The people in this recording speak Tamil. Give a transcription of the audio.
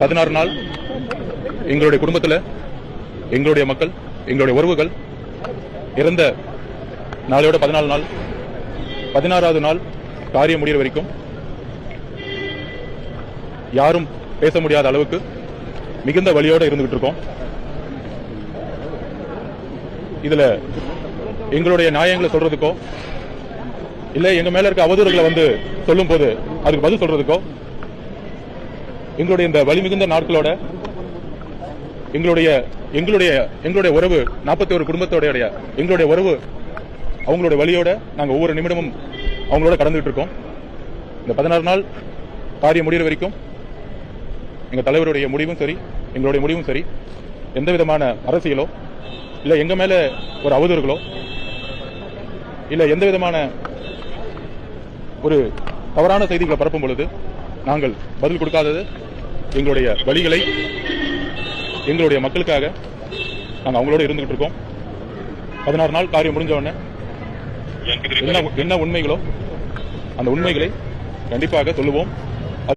பதினாறு நாள் எங்களுடைய குடும்பத்தில் எங்களுடைய மக்கள் எங்களுடைய உறவுகள் இறந்த நாளையோட பதினாலு நாள் பதினாறாவது நாள் காரியம் முடிகிற வரைக்கும் யாரும் பேச முடியாத அளவுக்கு மிகுந்த வழியோடு இருந்துகிட்டு இருக்கோம். இதுல எங்களுடைய நியாயங்களை சொல்றதுக்கோ இல்ல எங்க மேல இருக்க அவதூறுகளை வந்து சொல்லும் போது அதுக்கு பதில் சொல்றதுக்கோ எங்களுடைய இந்த வலிமிகுந்த நாட்களோட எங்களுடைய எங்களுடைய எங்களுடைய உறவு நாற்பத்தி ஒரு குடும்பத்தோடைய எங்களுடைய உறவு அவங்களுடைய வழியோட நாங்க ஒவ்வொரு நிமிடமும் அவங்களோட கடந்துகிட்டு இருக்கோம் இந்த பதினாறு நாள் காரியம் முடிகிற வரைக்கும் எங்க தலைவருடைய முடிவும் சரி எங்களுடைய முடிவும் சரி. எந்த விதமான அரசியலோ இல்ல எங்க மேல ஒரு அவதூறுகளோ இல்ல எந்த விதமான ஒரு தவறான செய்திகளை பரப்பும் பொழுது நாங்கள் பதில் கொடுக்காதது எங்களுடைய வழிகளை எங்களுடைய மக்களுக்காக நாங்கள் அவங்களோட இருந்துகிட்டு இருக்கோம். பதினாறு நாள் காரியம் முடிஞ்ச உடனே என்ன என்ன உண்மைகளோ அந்த உண்மைகளை கண்டிப்பாக சொல்லுவோம்.